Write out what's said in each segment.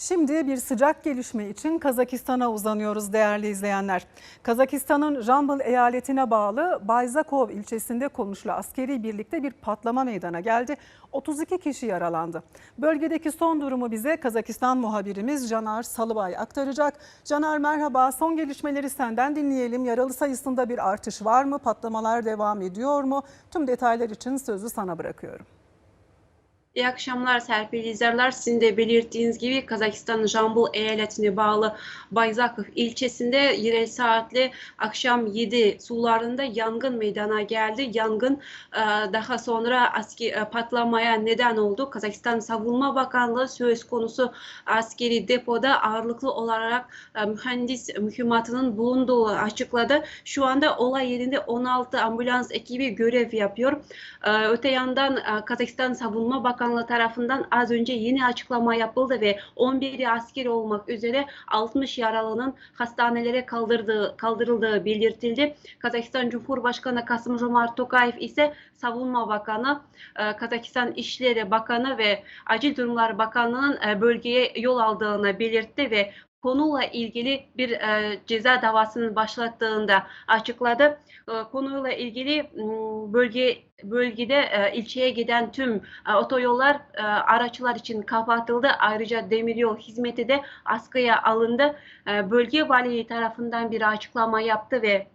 Şimdi bir sıcak gelişme için Kazakistan'a uzanıyoruz değerli izleyenler. Kazakistan'ın Jambıl eyaletine bağlı Bayzakov ilçesinde konuşlu askeri birlikte bir patlama meydana geldi. 32 kişi yaralandı. Bölgedeki son durumu bize Kazakistan muhabirimiz Caner Salıbay aktaracak. Caner merhaba son gelişmeleri senden dinleyelim. Yaralı sayısında bir artış var mı? Patlamalar devam ediyor mu? Tüm detaylar için sözü sana bırakıyorum. İyi akşamlar Serpil izlerler. Sizin de belirttiğiniz gibi Kazakistan'ın Jambul eyaletine bağlı Bayzakov ilçesinde yerel saatle akşam 7 sularında yangın meydana geldi. Yangın e, daha sonra aski, e, patlamaya neden oldu. Kazakistan Savunma Bakanlığı söz konusu askeri depoda ağırlıklı olarak e, mühendis mühimmatının bulunduğu açıkladı. Şu anda olay yerinde 16 ambulans ekibi görev yapıyor. Öte yandan Kazakistan Savunma Bakanlığı tarafından az önce yeni açıklama yapıldı ve 11 asker olmak üzere 60 yaralının hastanelere kaldırdığı, kaldırıldığı belirtildi. Kazakistan Cumhurbaşkanı Kasım-Jomart Tokayev ise Savunma Bakanı, e, Kazakistan İşleri Bakanı ve Acil Durumlar Bakanlığı'nın e, bölgeye yol aldığını belirtti ve konuyla ilgili bir e, ceza davasının başlattığını da açıkladı. E, konuyla ilgili bölge bölgede e, ilçeye giden tüm e, otoyollar e, araçlar için kapatıldı. Ayrıca demiryol hizmeti de askıya alındı. E, bölge valiliği tarafından bir açıklama yaptı ve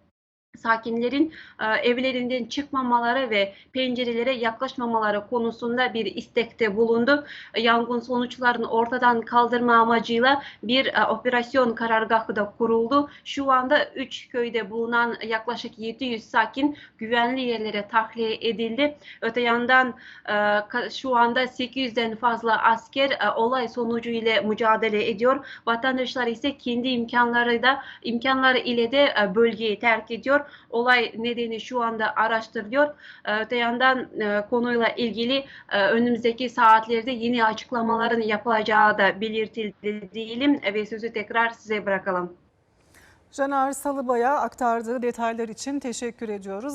sakinlerin e, evlerinden çıkmamaları ve pencerelere yaklaşmamaları konusunda bir istekte bulundu. Yangın sonuçlarını ortadan kaldırma amacıyla bir e, operasyon karargahı da kuruldu. Şu anda 3 köyde bulunan yaklaşık 700 sakin güvenli yerlere tahliye edildi. Öte yandan e, şu anda 800'den fazla asker olay sonucu ile mücadele ediyor. Vatandaşlar ise kendi imkanları da imkanları ile de bölgeyi terk ediyor. Olay nedeni şu anda araştırılıyor. E, Öte yandan e, konuyla ilgili e, önümüzdeki saatlerde yeni açıklamaların yapılacağı da belirtildi diyelim ve sözü tekrar size bırakalım. Caner Salıbay'a aktardığı detaylar için teşekkür ediyoruz.